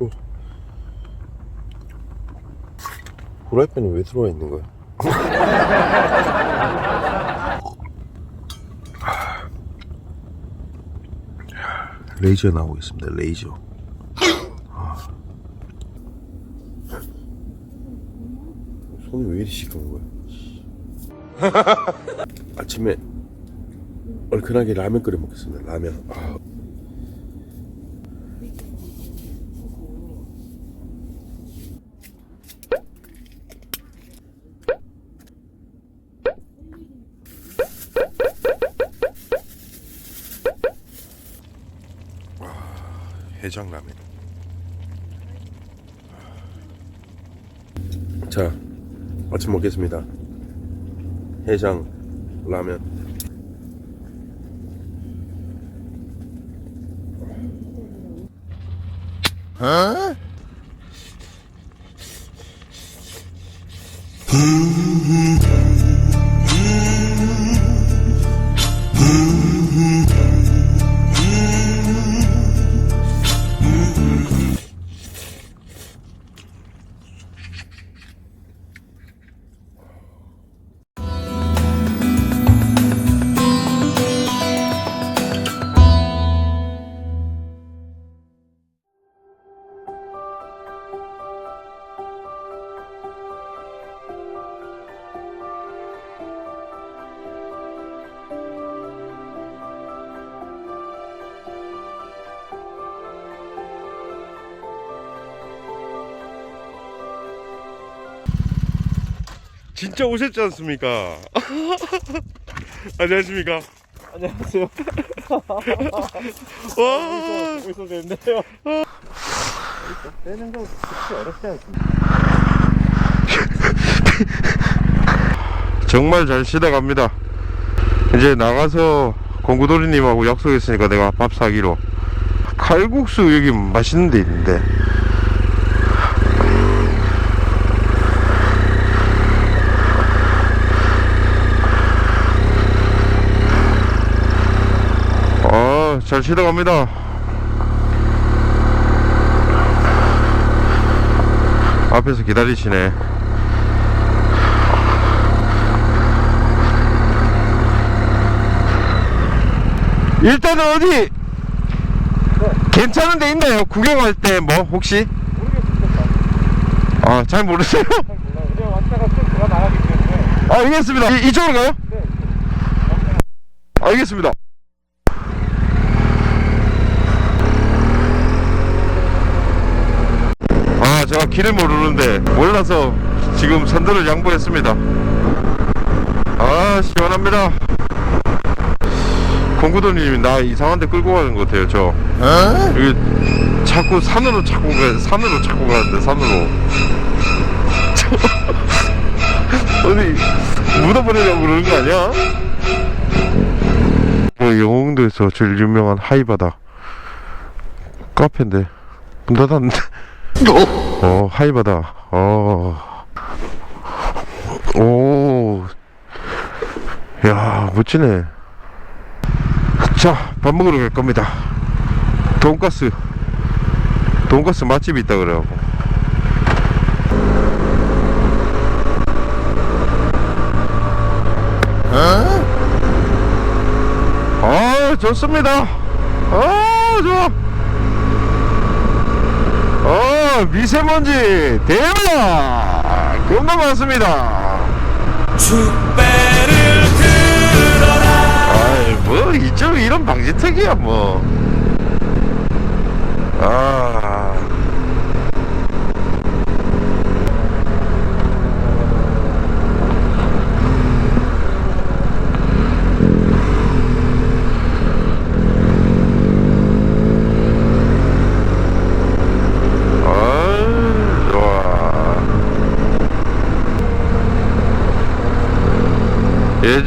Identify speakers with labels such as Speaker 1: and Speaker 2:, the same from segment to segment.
Speaker 1: 추워 후라이팬에 왜 들어와 있는 거야? 레이저 나오고 있습니다 레이저 아. 손이 왜 이리 시커먼 거야 아침에 얼큰하게 라면 끓여 먹겠습니다 라면 아. 해장라면. 자, 아침 먹겠습니다. 해장 라면. 진짜 오셨지 않습니까? 안녕하십니까?
Speaker 2: 안녕하세요.
Speaker 1: 와,
Speaker 2: 여기서 뵙네요. 빼는 거 그렇게 어렵지 않습니다.
Speaker 1: 정말 잘 쉬다 갑니다. 이제 나가서 공구돌이님하고 약속했으니까 내가 밥 사기로. 칼국수 여기 맛있는 데 있는데. 아, 잘 쉬다 갑니다. 앞에서 기다리시네. 일단은 어디 괜찮은 데 있나요? 구경할 때 뭐 혹시?
Speaker 2: 모르겠습니다.
Speaker 1: 아잘 모르세요?
Speaker 2: 아,
Speaker 1: 알겠습니다. 이, 이쪽으로 가요?
Speaker 2: 네.
Speaker 1: 알겠습니다. 아, 제가 길을 모르는데 몰라서 지금 선두를 양보했습니다. 아, 시원합니다. 공구도님이 나 이상한 데 끌고 가는 것 같아요, 저. 여기 자꾸 산으로 자꾸 가, 산으로 자꾸 가는데, 산으로. 어디 묻어버리려고 그러는 거 아니야? 어, 영흥도에서 제일 유명한 하이바다 카페인데 문 닫았는데 어? 하이바다. 어. 오. 야 멋지네. 자 밥 먹으러 갈 겁니다. 돈가스. 돈가스 맛집이 있다 그래갖고. 아 좋습니다. 아 좋아. 어 미세먼지 대박 겁나 많습니다. 아이 뭐 이쪽 이런 방지턱이야 뭐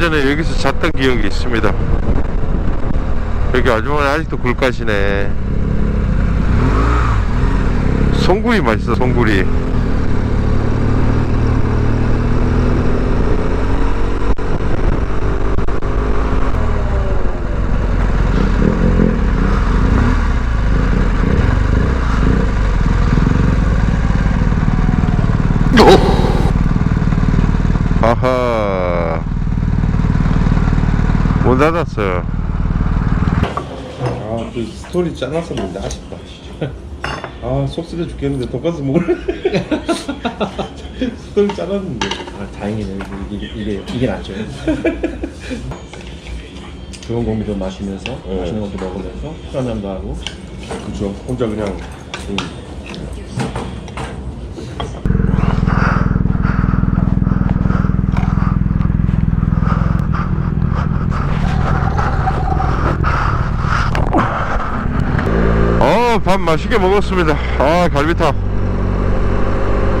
Speaker 1: 전에 여기서 잤던 기억이 있습니다. 여기 아주머니 아직도 굴까시네. 송구리 맛있어 송구리. 아하. 닫았어요.
Speaker 3: 아, 그 스토리 짜놨었는데 아쉽다. 아, 속 쓰려 죽겠는데 돈가스 먹을래? 스토리 짜놨는데.
Speaker 2: 아, 다행이네. 이게, 이게, 이게 낫죠. 좋은 공기도 마시면서,
Speaker 3: 네.
Speaker 2: 맛있는 것도 먹으면서, 편안함도 하고.
Speaker 3: 그쵸. 혼자 그냥. 음.
Speaker 1: 어, 밥 맛있게 먹었습니다. 아, 갈비탕.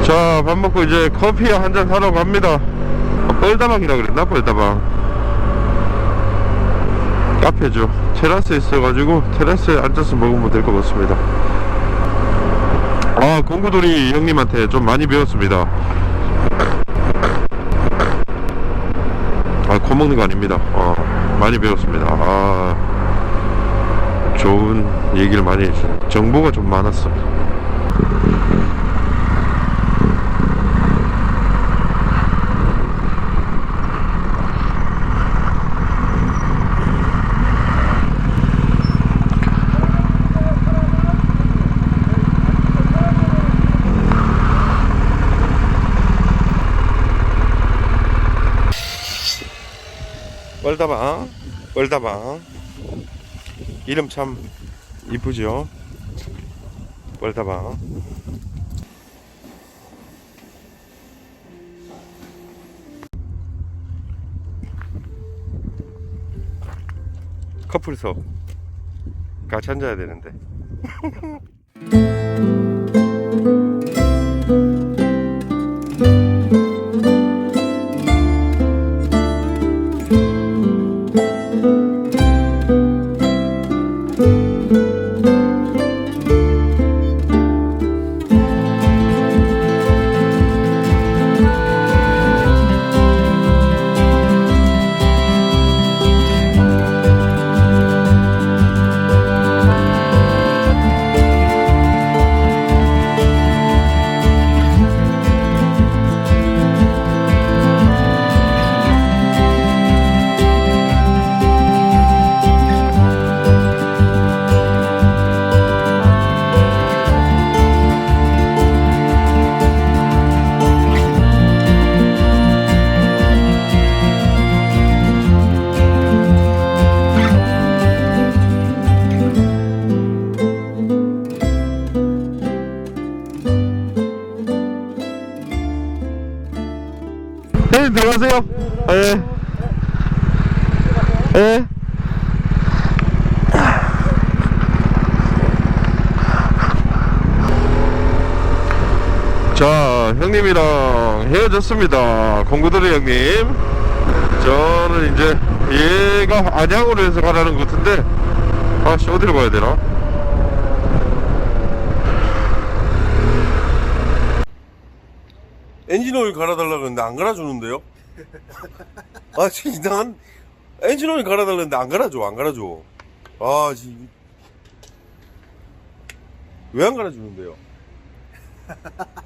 Speaker 1: 자, 밥 먹고 이제 커피 한잔 사러 갑니다. 아, 뻘다방이라 그랬나? 뻘다방. 카페죠. 테라스에 있어가지고 테라스에 앉아서 먹으면 될 것 같습니다. 아, 공구돌이 형님한테 좀 많이 배웠습니다. 아, 코 먹는 거 아닙니다. 어, 많이 배웠습니다. 아. 좋은 얘기를 많이 해주는 정보가 좀 많았어. 뻘다방 뻘다방 이름 참 이쁘죠? 뻘다방. 커플석. 같이 앉아야 되는데 들어가세요 예. 예. 자 형님이랑 헤어졌습니다 공구들의 형님 저는 이제 얘가 안양으로 해서 가라는 것 같은데 아씨 어디로 가야 되나
Speaker 3: 엔진 오일 갈아달라 그러는데 안 갈아주는데요? 아, 지금 이상한. 엔진 오일 갈아달라는데 안 갈아줘, 안 갈아줘. 아, 지금. 왜안 갈아주는데요?